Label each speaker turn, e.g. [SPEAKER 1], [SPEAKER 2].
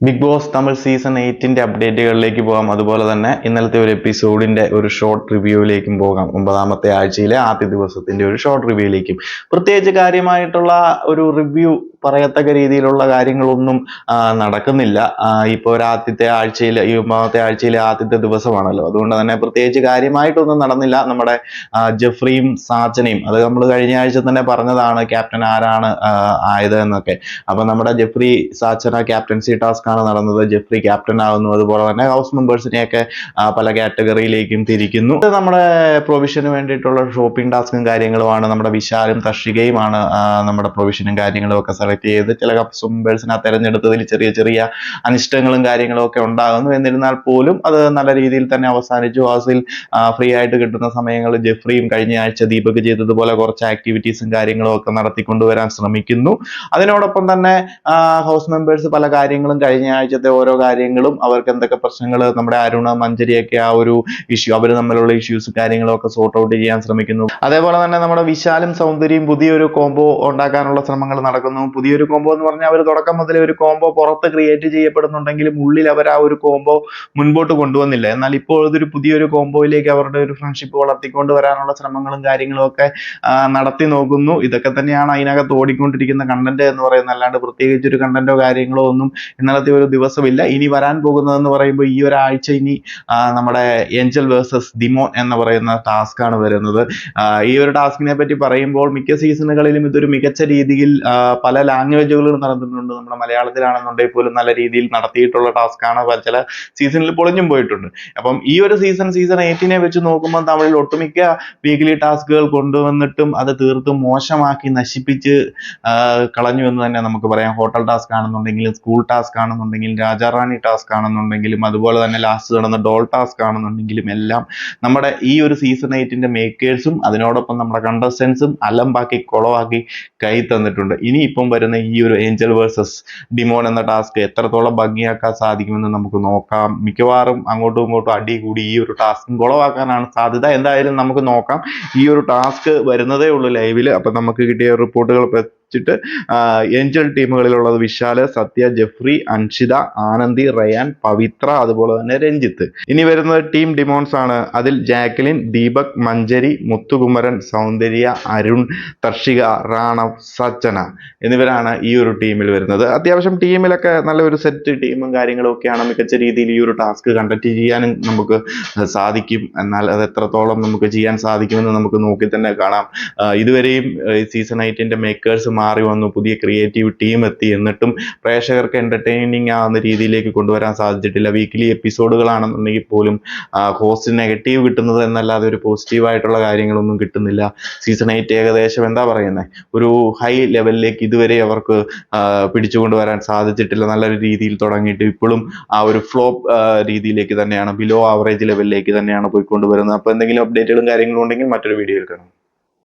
[SPEAKER 1] Big Boss Tamil season എയ്റ്റിന്റെ അപ്ഡേറ്റുകളിലേക്ക് പോകാം. അതുപോലെ തന്നെ ഇന്നലത്തെ ഒരു എപ്പിസോഡിന്റെ ഒരു ഷോർട്ട് റിവ്യൂവിലേക്കും പോകാം. ഒമ്പതാമത്തെ ആഴ്ചയിലെ ആദ്യ ദിവസത്തിന്റെ ഒരു ഷോർട്ട് റിവ്യൂയിലേക്കും പ്രത്യേകിച്ച് കാര്യമായിട്ടുള്ള ഒരു റിവ്യൂ പറയത്തക്ക രീതിയിലുള്ള കാര്യങ്ങളൊന്നും നടക്കുന്നില്ല. ഇപ്പോൾ ഒരു ആദ്യത്തെ ആഴ്ചയിൽ ഈ ഒമ്പതാമത്തെ ആഴ്ചയിലെ ആദ്യത്തെ ദിവസമാണല്ലോ. അതുകൊണ്ട് തന്നെ പ്രത്യേകിച്ച് കാര്യമായിട്ടൊന്നും നടന്നില്ല. നമ്മുടെ ജഫ്രിയും സാച്ചനയും അത് നമ്മൾ കഴിഞ്ഞ ആഴ്ച തന്നെ പറഞ്ഞതാണ് ക്യാപ്റ്റൻ ആരാണ് ആയത് എന്നൊക്കെ. അപ്പൊ നമ്മുടെ ജെഫ്രി സാച്ചന ക്യാപ്റ്റൻസി ടാസ്ക് ആണ് നടന്നത്. ജെഫ്രി ക്യാപ്റ്റൻ ആകുന്നു അതുപോലെ തന്നെ ഹൗസ് മെമ്പേഴ്സിനെയൊക്കെ പല കാറ്റഗറിയിലേക്കും തിരിക്കുന്നു. നമ്മുടെ പ്രൊവിഷന് വേണ്ടിയിട്ടുള്ള ഷോപ്പിംഗ് ടാസ്കും കാര്യങ്ങളുമാണ്. നമ്മുടെ വിശാലും തർഷികയുമാണ് ആ, നമ്മുടെ പ്രൊവിഷനും കാര്യങ്ങളും ഒക്കെ സെലക്ട് ചെയ്ത് ചില ഹൗസ് മെമ്പേഴ്സിനെ തെരഞ്ഞെടുത്തതിൽ ചെറിയ ചെറിയ അനിഷ്ടങ്ങളും കാര്യങ്ങളും ഒക്കെ ഉണ്ടാകുന്നു. എന്നിരുന്നാൽ പോലും അത് നല്ല രീതിയിൽ തന്നെ അവസാനിച്ചു. ഹാസിൽ ഫ്രീ ആയിട്ട് കിട്ടുന്ന സമയങ്ങളിൽ ജെഫ്രിയും കഴിഞ്ഞ ആഴ്ച ദീപക് ചെയ്തതുപോലെ കുറച്ച് ആക്ടിവിറ്റീസും കാര്യങ്ങളും ഒക്കെ നടത്തിക്കൊണ്ടുവരാൻ ശ്രമിക്കുന്നു. അതിനോടൊപ്പം തന്നെ ഹൗസ് മെമ്പേഴ്സ് പല കാര്യങ്ങളും കഴിഞ്ഞ ആഴ്ചത്തെ ഓരോ കാര്യങ്ങളും അവർക്ക് എന്തൊക്കെ പ്രശ്നങ്ങൾ നമ്മുടെ അരുണ മഞ്ജരിയൊക്കെ ആ ഒരു ഇഷ്യൂ അവർ തമ്മിലുള്ള ഇഷ്യൂസ് കാര്യങ്ങളും ഒക്കെ സോർട്ട് ഔട്ട് ചെയ്യാൻ ശ്രമിക്കുന്നു. അതേപോലെ തന്നെ നമ്മുടെ വിശാലും സൗന്ദര്യം പുതിയൊരു കോംബോ ഉണ്ടാക്കാനുള്ള ശ്രമങ്ങൾ നടക്കുന്നു. പുതിയൊരു കോംബോ എന്ന് പറഞ്ഞാൽ അവർ തുടക്കം മുതലേ ഒരു കോംബോ പുറത്ത് ക്രിയേറ്റ് ചെയ്യപ്പെടുന്നുണ്ടെങ്കിലും ഉള്ളിൽ അവർ ആ ഒരു കോംബോ മുൻപോട്ട് കൊണ്ടുവന്നില്ല. എന്നാൽ ഇപ്പോൾ ഇതൊരു പുതിയൊരു കോംബോയിലേക്ക് അവരുടെ ഒരു ഫ്രണ്ട്ഷിപ്പ് വളർത്തിക്കൊണ്ട് വരാനുള്ള ശ്രമങ്ങളും കാര്യങ്ങളും ഒക്കെ നടത്തി നോക്കുന്നു. ഇതൊക്കെ തന്നെയാണ് അതിനകത്ത് ഓടിക്കൊണ്ടിരിക്കുന്ന കണ്ടന്റ് എന്ന് പറയുന്നത്. അല്ലാണ്ട് പ്രത്യേകിച്ച് ഒരു കണ്ടന്റോ കാര്യങ്ങളോ ഒന്നും ഇന്നലത്തെ ഒരു ദിവസമില്ല. ഇനി വരാൻ പോകുന്നതെന്ന് പറയുമ്പോൾ ഈ ഒരാഴ്ച ഇനി നമ്മുടെ ഏഞ്ചൽ വേഴ്സസ് ഡിമോൺ എന്ന് പറയുന്ന ടാസ്ക് ആണ് വരുന്നത്. ഈ ഒരു ടാസ്കിനെ പറ്റി പറയുമ്പോൾ മിക്ക സീസണുകളിലും ഇതൊരു മികച്ച രീതിയിൽ പല ലാംഗ്വേജുകളിലും നടന്നിട്ടുണ്ട്. നമ്മുടെ മലയാളത്തിലാണെന്നുണ്ടെങ്കിൽ പോലും നല്ല രീതിയിൽ നടത്തിയിട്ടുള്ള ടാസ്ക് ആണ്. പല ചില സീസണിൽ പൊളിഞ്ഞും പോയിട്ടുണ്ട്. അപ്പം ഈ ഒരു സീസൺ സീസൺ എയ്റ്റിനെ വെച്ച് നോക്കുമ്പോൾ തമിഴിൽ ഒട്ടുമിക്ക വീക്കിലി ടാസ്കുകൾ കൊണ്ടുവന്നിട്ടും അത് തീർത്തും മോശമാക്കി നശിപ്പിച്ച് കളഞ്ഞു എന്ന് തന്നെ നമുക്ക് പറയാം. ഹോട്ടൽ ടാസ്ക് ആണെന്നുണ്ടെങ്കിലും സ്കൂൾ ടാസ്ക് ആണെന്നുണ്ടെങ്കിലും രാജാറാണി ടാസ്ക് ആണെന്നുണ്ടെങ്കിലും അതുപോലെ തന്നെ ലാസ്റ്റ് നടന്ന ഡോൾ ടാസ്ക് ആണെന്നുണ്ടെങ്കിലും എല്ലാം നമ്മുടെ ഈ ഒരു സീസൺ എയ്റ്റിന്റെ മേക്കേഴ്സും അതിനോടൊപ്പം നമ്മുടെ കണ്ടസ്റ്റൻസും അലമ്പാക്കി കുളവാക്കി കൈ തന്നിട്ടുണ്ട്. ഇനി ഇപ്പം വരുന്ന ഈ ഒരു ഏഞ്ചൽ വേഴ്സസ് ഡിമോൺ എന്ന ടാസ്ക് എത്രത്തോളം ഭംഗിയാക്കാൻ സാധിക്കുമെന്ന് നമുക്ക് നോക്കാം. മിക്കവാറും അങ്ങോട്ടും ഇങ്ങോട്ടും അടി കൂടി ഈ ഒരു ടാസ്കും കുളവാക്കാനാണ് സാധ്യത. എന്തായാലും നമുക്ക് നോക്കാം. ഈ ഒരു ടാസ്ക് വരുന്നതേ ഉള്ളൂ ലൈവിൽ അപ്പൊ നമുക്ക് കിട്ടിയ റിപ്പോർട്ടുകൾ വെച്ചിട്ട് ഏഞ്ചൽ ടീമുകളിലുള്ളത് വിശാൽ സത്യ ജെഫ്രി അൻഷിത ആനന്ദി റയാൻ പവിത്ര അതുപോലെ തന്നെ രഞ്ജിത്ത്. ഇനി വരുന്നത് ടീം ഡിമോൺസ് ആണ്. അതിൽ ജാക്ലിൻ ദീപക് മഞ്ചരി മുത്തുകുമരൻ സൗന്ദര്യ അരുൺ തർഷിക റാണവ് സച്ചന എന്നിവരാണ് ഈ ഒരു ടീമിൽ വരുന്നത്. അത്യാവശ്യം ടീമിലൊക്കെ നല്ലൊരു സെറ്റ് ടീമും കാര്യങ്ങളും ഒക്കെയാണ് മികച്ച രീതിയിൽ ഈ ഒരു ടാസ്ക് കണ്ടക്ട് ചെയ്യാനും നമുക്ക് സാധിക്കും. എന്നാൽ അത് എത്രത്തോളം നമുക്ക് ചെയ്യാൻ സാധിക്കുമെന്ന് നമുക്ക് നോക്കി തന്നെ കാണാം ഇതുവരെയും സീസൺ ഐറ്റിന്റെ മേക്കേഴ്സ് മാറി വന്നു പുതിയ ക്രിയേറ്റീവ് ടീം എത്തി. എന്നിട്ടും പ്രേക്ഷകർക്ക് എന്റർടൈനിങ് ആവുന്ന രീതിയിലേക്ക് കൊണ്ടുവരാൻ സാധിച്ചിട്ടില്ല. വീക്കിലി എപ്പിസോഡുകളാണെന്നുണ്ടെങ്കിൽ പോലും ഹോസ്റ്റ് നെഗറ്റീവ് കിട്ടുന്നത് എന്നല്ലാതെ ഒരു പോസിറ്റീവ് ആയിട്ടുള്ള കാര്യങ്ങളൊന്നും കിട്ടുന്നില്ല. സീസൺ എയ്റ്റ് ഏകദേശം എന്താ പറയുന്നത് ഒരു ഹൈ ലെവലിലേക്ക് ഇതുവരെ അവർക്ക് പിടിച്ചു പിടിച്ചുകൊണ്ടുവരാൻ സാധിച്ചിട്ടില്ല. നല്ലൊരു രീതിയിൽ തുടങ്ങിയിട്ട് ഇപ്പോഴും ആ ഒരു ഫ്ലോപ്പ് രീതിയിലേക്ക് തന്നെയാണ് ബിലോ ആവറേജ് ലെവലിലേക്ക് തന്നെയാണ് പോയിക്കൊണ്ടുവരുന്നത്. അപ്പോൾ എന്തെങ്കിലും അപ്ഡേറ്റുകളും കാര്യങ്ങളും ഉണ്ടെങ്കിൽ മറ്റൊരു വീഡിയോയിൽ കാണാം.